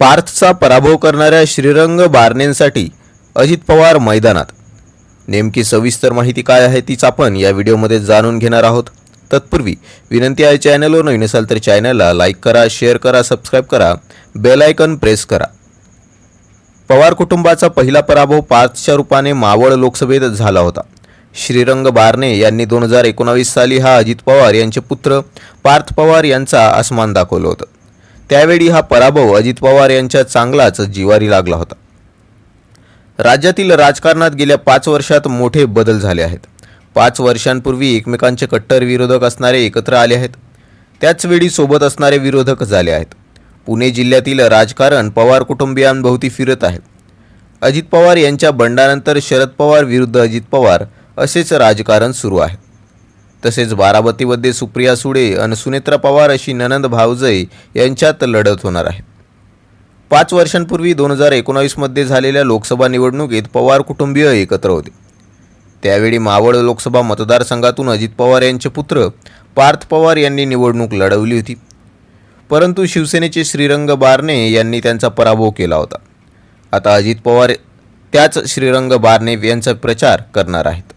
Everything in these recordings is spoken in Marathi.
पार्थचा पराभव करणाऱ्या श्रीरंग बारणेंसाठी अजित पवार मैदानात. नेमकी सविस्तर माहिती काय आहे तीच आपण या व्हिडिओमध्ये जाणून घेणार आहोत. तत्पूर्वी विनंती आहे चॅनलवर नवीन असाल तर चॅनलला लाईक करा शेअर करा सबस्क्राईब करा बेल आयकन प्रेस करा. पवार कुटुंबाचा पहिला पराभव पाचच्या रूपाने मावळ लोकसभेत झाला होता. श्रीरंग बारणे यांनी दोन हजार एकोणावीस साली हा अजित पवार यांचे पुत्र पार्थ पवार यांचा आसमान दाखवलं होतं. त्यावेळी हा पराभव अजित पवार यांच्या चांगलाच जिवारी लागला होता. राज्यातील राजकारणात गेल्या पाच वर्षात मोठे बदल झाले आहेत. पाच वर्षांपूर्वी एकमेकांचे कट्टर विरोधक असणारे एकत्र आले आहेत. त्याचवेळी सोबत असणारे विरोधक झाले आहेत. पुणे जिल्ह्यातील राजकारण पवार कुटुंबियांभोवती फिरत आहे. अजित पवार यांच्या बंडानंतर शरद पवार विरुद्ध अजित पवार असेच राजकारण सुरू आहे. तसेच बारामतीमध्ये सुप्रिया सुळे आणि सुनेत्रा पवार अशी ननंद भावजय यांच्यात लढत होणार आहे. पाच वर्षांपूर्वी दोन हजार एकोणावीसमध्ये झालेल्या लोकसभा निवडणुकीत पवार कुटुंबीय एकत्र होते. त्यावेळी मावळ लोकसभा मतदारसंघातून अजित पवार यांचे पुत्र पार्थ पवार यांनी निवडणूक लढवली होती. परंतु शिवसेनेचे श्रीरंग बारणे यांनी त्यांचा पराभव केला होता. आता अजित पवार त्याच श्रीरंग बारणे यांचा प्रचार करणार आहेत.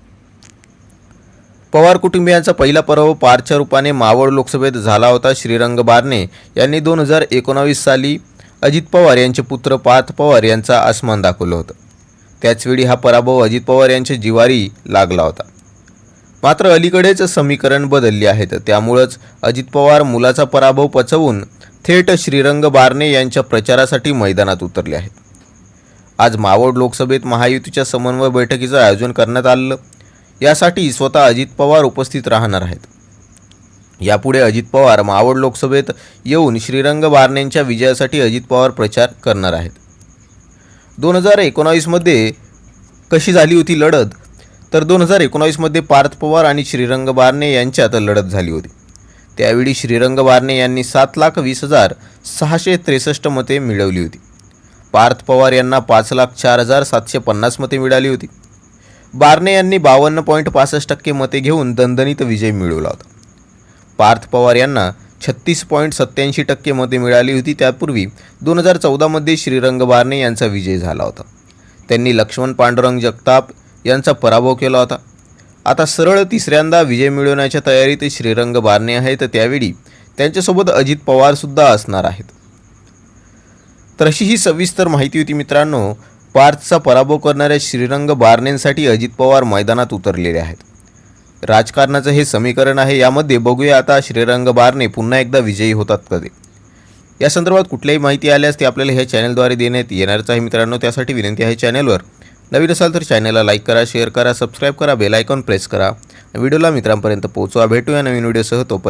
पवार कुटुंबियांचा पहिला पराभव पारच्या रूपाने मावळ लोकसभेत झाला होता. श्रीरंग बारणे यांनी दोन हजार एकोणावीस साली अजित पवार यांचे पुत्र पार्थ पवार यांचा आसमान दाखवलं होतं. त्याचवेळी हा पराभव अजित पवार यांच्या जिवारी लागला होता. मात्र अलीकडेच समीकरण बदलले आहेत. त्यामुळंच अजित पवार मुलाचा पराभव पचवून थेट श्रीरंग बारणे यांच्या प्रचारासाठी मैदानात उतरले आहेत. आज मावळ लोकसभेत महायुतीच्या समन्वय बैठकीचं आयोजन करण्यात आलं यासाठी स्वतः अजित पवार उपस्थित राहणार आहेत. यापुढे अजित पवार मावळ लोकसभेत येऊन श्रीरंग बारणेंच्या विजयासाठी अजित पवार प्रचार करणार आहेत. दोन हजार एकोणावीसमध्ये कशी झाली होती लढत? तर दोन हजार एकोणावीसमध्ये पार्थ पवार आणि श्रीरंग बारणे यांच्यात लढत झाली होती. त्यावेळी श्रीरंग बारणे यांनी सात लाख वीस हजार सहाशे त्रेसष्ट मते मिळवली होती. पार्थ पवार यांना पाच लाख चार हजार सातशे पन्नास मते मिळाली होती. बारणे यांनी बावन्न पॉईंट पासष्ट टक्के मते घेऊन दणदणीत विजय मिळवला होता. पार्थ पवार यांना छत्तीस पॉईंट सत्याऐंशी टक्के मते मिळाली होती. त्यापूर्वी दोन हजार चौदामध्ये श्रीरंग बारणे यांचा विजय झाला होता. त्यांनी लक्ष्मण पांडुरंग जगताप यांचा पराभव केला होता. आता सरळ तिसऱ्यांदा विजय मिळवण्याच्या तयारीत श्रीरंग बारणे आहेत. त्यावेळी त्यांच्यासोबत अजित पवारसुद्धा असणार आहेत. तर अशी ही सविस्तर माहिती होती मित्रांनो. पार्थचा पराभव करणाऱ्या श्रीरंग बारणेंसाठी अजित पवार मैदानात उतरलेले आहेत. राजकारणाचं हे समीकरण आहे यामध्ये बघूया आता श्रीरंग बारणे पुन्हा एकदा विजयी होतात कधी. या संदर्भात कुठल्याही माहिती आल्यास ती आपल्याला ह्या चॅनलद्वारे देण्यात येणारच आहे. मित्रांनो त्यासाठी विनंती आहे चॅनलवर नवीन असाल तर चॅनलला लाईक करा शेअर करा सबस्क्राईब करा बेल आयकॉन प्रेस करा. व्हिडिओला मित्रांपर्यंत पोहोचवा. भेटूया नवीन व्हिडिओसह तोपर्यंत.